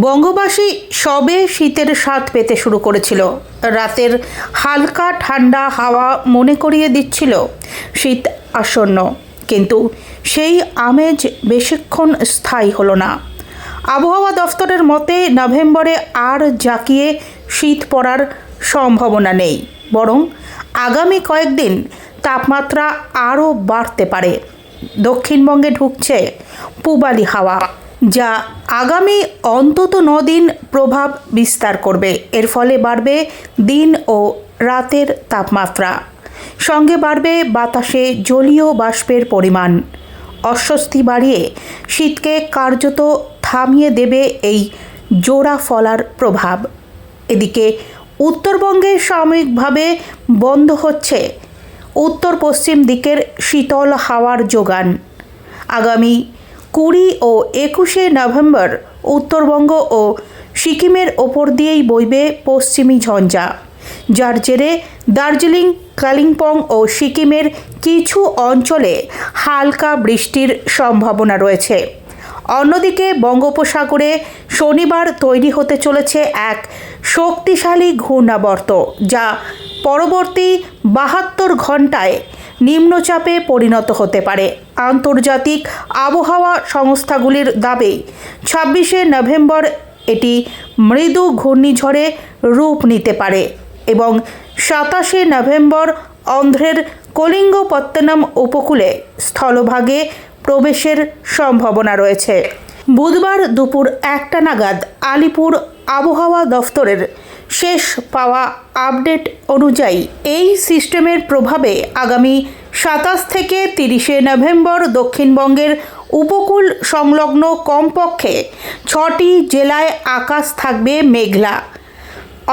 বঙ্গবাসী সবে শীতের স্বাদ পেতে শুরু করেছিল। রাতের হালকা ঠান্ডা হাওয়া মনে করিয়ে দিচ্ছিল শীত আসন্ন। কিন্তু সেই আমেজ বেশিক্ষণ স্থায়ী হলো না। আবহাওয়া দফতরের মতে, নভেম্বরে আর জাঁকিয়ে শীত পড়ার সম্ভাবনা নেই। বরং আগামী কয়েকদিন তাপমাত্রা আরও বাড়তে পারে। দক্ষিণবঙ্গে ঢুকছে পূবালি হাওয়া। যা আগামী অন্তত দিন প্রভাব বিস্তার করবে। এর ফলে বাড়বে দিন ও রাতের তাপমাত্রা। সঙ্গে বাড়বে বাতাসে জলীয় বাষ্পের পরিমাণ। অস্বস্তি বাড়িয়ে শীতকে কার্যত থামিয়ে দেবে এই জোড়া ফলার প্রভাব। এদিকে উত্তরবঙ্গে সাময়িকভাবে বন্ধ হচ্ছে উত্তর পশ্চিম দিকের শীতল হাওয়ার যোগান। আগামী কুড়ি ও একুশে নভেম্বর উত্তরবঙ্গ ও সিকিমের ওপর দিয়েই বইবে পশ্চিমী ঝঞ্ঝা। যার জেরে দার্জিলিং, কালিম্পং ও সিকিমের কিছু অঞ্চলে হালকা বৃষ্টির সম্ভাবনা রয়েছে। অন্যদিকে বঙ্গোপসাগরে শনিবার তৈরি হতে চলেছে এক শক্তিশালী ঘূর্ণাবর্ত, যা পরবর্তী বাহাত্তর ঘন্টায় নিম্নচাপে পরিণত হতে পারে। আন্তর্জাতিক আবহাওয়া সংস্থাগুলির দাবি, ছাব্বিশে নভেম্বর এটি মৃদু ঘূর্ণিঝড়ে রূপ নিতে পারে এবং সাতাশে নভেম্বর অন্ধ্রের কলিঙ্গপত্তনম উপকূলে স্থলভাগে প্রবেশের সম্ভাবনা রয়েছে। বুধবার দুপুর একটা নাগাদ আলিপুর আবহাওয়া দফতরের শেষ পাওয়া আপডেট অনুযায়ী এই সিস্টেমের প্রভাবে আগামী সাতাশ থেকে তিরিশে নভেম্বর দক্ষিণবঙ্গের উপকূল সংলগ্ন কমপক্ষে ছটি জেলায় আকাশ থাকবে মেঘলা।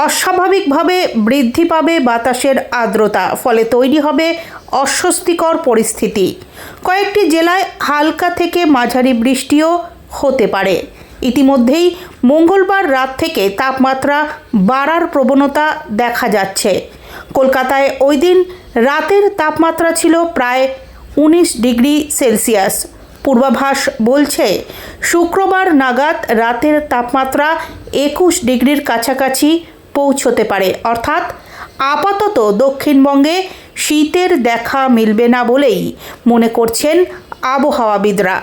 অস্বাভাবিকভাবে বৃদ্ধি পাবে বাতাসের আর্দ্রতা, ফলে তৈরি হবে অস্বস্তিকর পরিস্থিতি। কয়েকটি জেলায় হালকা থেকে মাঝারি বৃষ্টিও হতে পারে। ইতিমধ্যেই মঙ্গলবার রাত থেকে তাপমাত্রা বাড়ার প্রবণতা দেখা যাচ্ছে। কলকাতায় ওই দিন রাতের তাপমাত্রা ছিল প্রায় উনিশ ডিগ্রি সেলসিয়াস। পূর্বাভাস বলছে, শুক্রবার নাগাদ রাতের তাপমাত্রা একুশ ডিগ্রির কাছাকাছি পৌঁছতে পারে। অর্থাৎ আপাতত দক্ষিণবঙ্গে শীতের দেখা মিলবে না বলেই মনে করছেন আবহাওয়াবিদরা।